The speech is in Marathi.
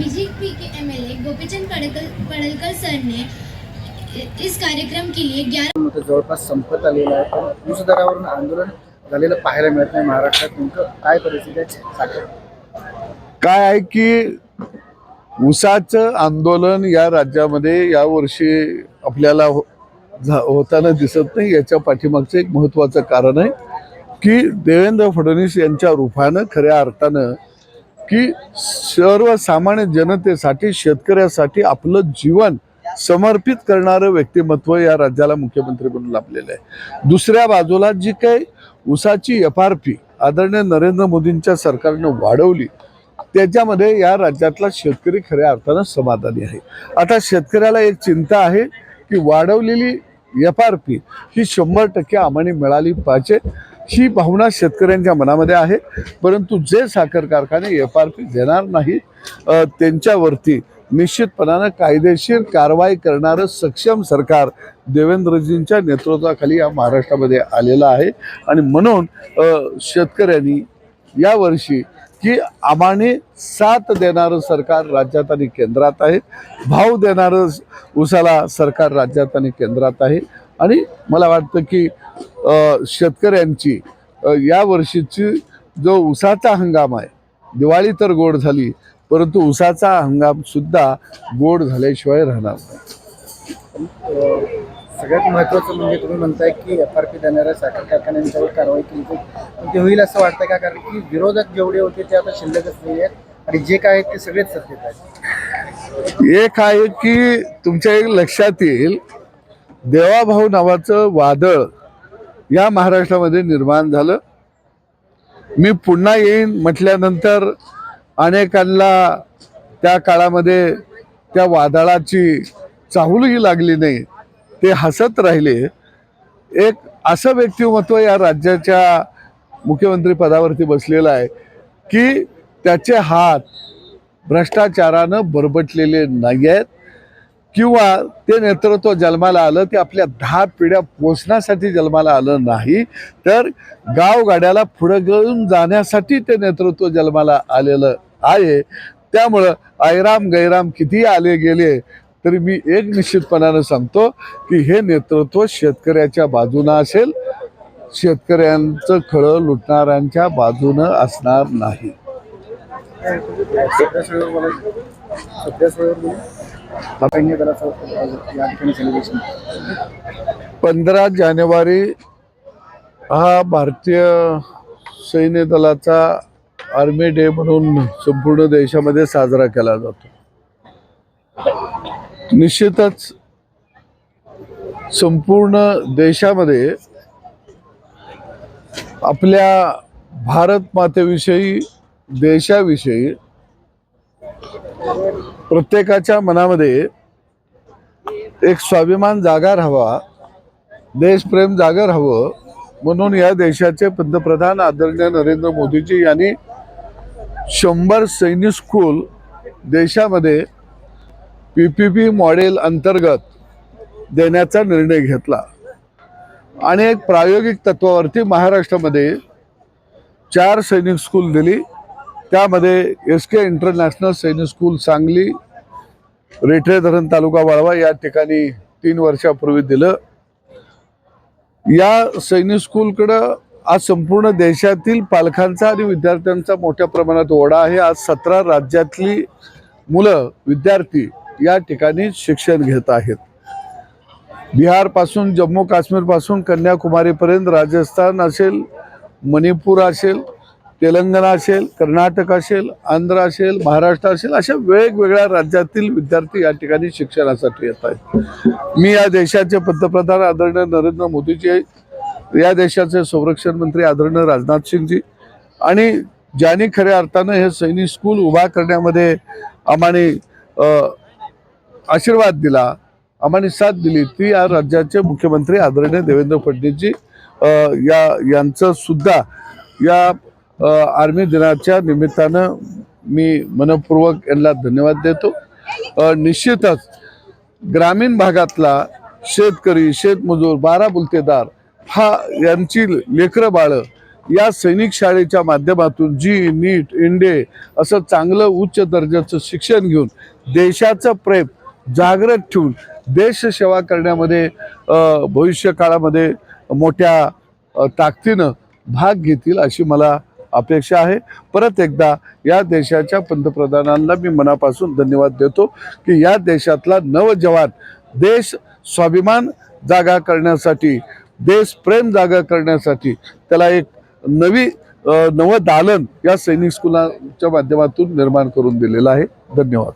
बीजेपी के एमएलए गोपीचंद पडळकर पडळकर सर ने इस कार्यक्रम के लिए ग्यारह जवळपास संपत आलेलं आहे. पण ऊस दरावरून आंदोलन झालेलं पाहायला मिळत नाही महाराष्ट्रात. नेमकं काय परिस्थिती आहे? साखर. काय आहे की ऊसाचं आंदोलन या राज्यामध्ये यावर्षी आपल्याला हो- झा- होताना दिसत नाही. याच्या पाठीमागचं एक महत्त्वाचं कारण आहे की देवेंद्र फडणवीस यांच्या रूपानं खऱ्या अर्थानं की सर्वसामान्य जनतेसाठी शेतकऱ्यासाठी आपलं जीवन समर्पित करणारं व्यक्तिमत्व या राज्याला मुख्यमंत्री म्हणून लाभलेलं आहे. दुसऱ्या बाजूला जी काही उसाची एफ आर पी आदरणीय नरेंद्र मोदींच्या सरकारनं वाढवली त्याच्यामध्ये या राज्यातला शेतकरी खऱ्या अर्थानं समाधानी आहे. आता शेतकऱ्याला एक चिंता आहे की वाढवलेली एफ आर पी ही शंभर टक्के आम्हाला मिळाली पाहिजे. ही भावना शेतकऱ्यांच्या मनामध्ये आहे. परंतु जे साखर कारखाने एफ आर पी देणार नाही त्यांच्यावरती निश्चितपणानं कायदेशीर कारवाई करणारं सक्षम सरकार देवेंद्रजींच्या नेतृत्वाखाली या महाराष्ट्रामध्ये आलेलं आहे. आणि म्हणून शेतकऱ्यांनी यावर्षी की आम्हाने साथ देणारं सरकार राज्यात आणि केंद्रात आहे. भाव देणारं उसाला सरकार राज्यात आणि केंद्रात आहे. आणि मला वाटतं की शेतकऱ्यांची या वर्षीची जो उसाचा हंगाम आहे दिवाळी तर गोड झाली परंतु उसाचा हंगाम सुद्धा गोड झाल्याशिवाय राहणार नाही. सगळ्यात महत्त्वाचं म्हणजे तुम्ही म्हणताय की एफ आर पी देणाऱ्या साखर कारखान्यांच्यावर कारवाई केली जाईल. ते होईल असं वाटतं का? कारण की विरोधक जेवढे होते ते आता शिल्लकच नाही आहेत आणि जे काय आहेत ते सगळेच सत्तेत आहेत. एक आहे की तुमच्या एक लक्षात येईल देवाभाऊ नावाचं वादळ या महाराष्ट्रामध्ये निर्माण झालं. मी पुन्हा येईन म्हटल्यानंतर अनेकांना त्या काळामध्ये त्या वादळाची चाहूलही लागली नाही. ते हसत राहिले. एक असं व्यक्तिमत्व या राज्याच्या मुख्यमंत्री पदावरती बसलेलं आहे की त्याचे हात भ्रष्टाचारानं बरबटलेले नाही आहेत. किंवा ते नेतृत्व जन्माला आलं ते आपल्या दहा पिढ्या पोचण्यासाठी जन्माला आलं नाही तर गावगाड्याला पुढं घेऊन जाण्यासाठी ते नेतृत्व जन्माला आलेलं आहे. त्यामुळं ऐराम गैराम किती आले गेले तरी मी एक निश्चितपणानं सांगतो की हे नेतृत्व शेतकऱ्याच्या बाजूनं असेल शेतकऱ्यांचं खळं लुटणाऱ्यांच्या बाजूनं असणार नाही. सैन्य दलाचं या ठिकाणी सेलिब्रेशन पंधरा जानेवारी हा भारतीय सैन्य दलाचा आर्मी डे म्हणून संपूर्ण देशामध्ये साजरा केला जातो. निश्चितच संपूर्ण देशामध्ये आपल्या भारत मातेविषयी देशाविषयी प्रत्येकाच्या मनामध्ये एक स्वाभिमान जागा राहावा देशप्रेम जागा राहावं म्हणून या देशाचे पंतप्रधान आदरणीय नरेंद्र मोदीजी यांनी शंभर सैनिक स्कूल देशामध्ये पी पी पी मॉडेल अंतर्गत देण्याचा निर्णय घेतला. आणि एक प्रायोगिक तत्वावरती महाराष्ट्रामध्ये चार सैनिक स्कूल दिली. त्यामध्ये S K international Sainik school Sangli Rethare Dharan taluka Walwa या ठिकाणी तीन वर्षापूर्वी दिलं. या सैनिक स्कूलकडं आज संपूर्ण देशातील पालकांचा आणि विद्यार्थ्यांचा मोठ्या प्रमाणात ओढा आहे. आज सतरा राज्यातली मुलं विद्यार्थी या ठिकाणी शिक्षण घेत आहेत. बिहारपासून जम्मू काश्मीरपासून कन्याकुमारीपर्यंत राजस्थान असेल मणिपूर असेल तेलंगणा असेल कर्नाटक असेल आंध्र असेल महाराष्ट्र असेल अशा वेगवेगळ्या राज्यातील विद्यार्थी या ठिकाणी शिक्षणासाठी येत आहेत. मी या देशाचे पंतप्रधान आदरणीय नरेंद्र मोदीजी या देशाचे संरक्षण मंत्री आदरणीय राजनाथ सिंगजी आणि ज्यांनी खऱ्या अर्थानं हे सैनिक स्कूल उभा करण्यामध्ये आम्हाने आशीर्वाद दिला आम्हाने साथ दिली ती या राज्याचे मुख्यमंत्री आदरणीय देवेंद्र फडणवीसजी या यांचं सुद्धा या आर्मी दिनाच्या निमित्तानं मी मनपूर्वक यांना धन्यवाद देतो. निश्चितच ग्रामीण भागातला शेतकरी शेतमजूर बारा बुलतेदार हा यांची लेकरं बाळं या सैनिक शाळेच्या माध्यमातून जी नीट इंडे असं चांगलं उच्च दर्जाचं शिक्षण घेऊन देशाचं प्रेम जागृत ठेवून देशसेवा करण्यामध्ये भविष्य काळामध्ये मोठ्या ताकदीनं भाग घेतील अशी मला अपेक्षा आहे. परत एकदा या देशाच्या पंतप्रधानांना मी मनापासून धन्यवाद देतो की या देशातला नवजवान देश स्वाभिमान जागा करण्यासाठी देश प्रेम जागा करण्यासाठी त्याला एक नवी नवदालन नवं दालन या सैनिक स्कूलाच्या माध्यमातून निर्माण करून दिलेलं आहे. धन्यवाद.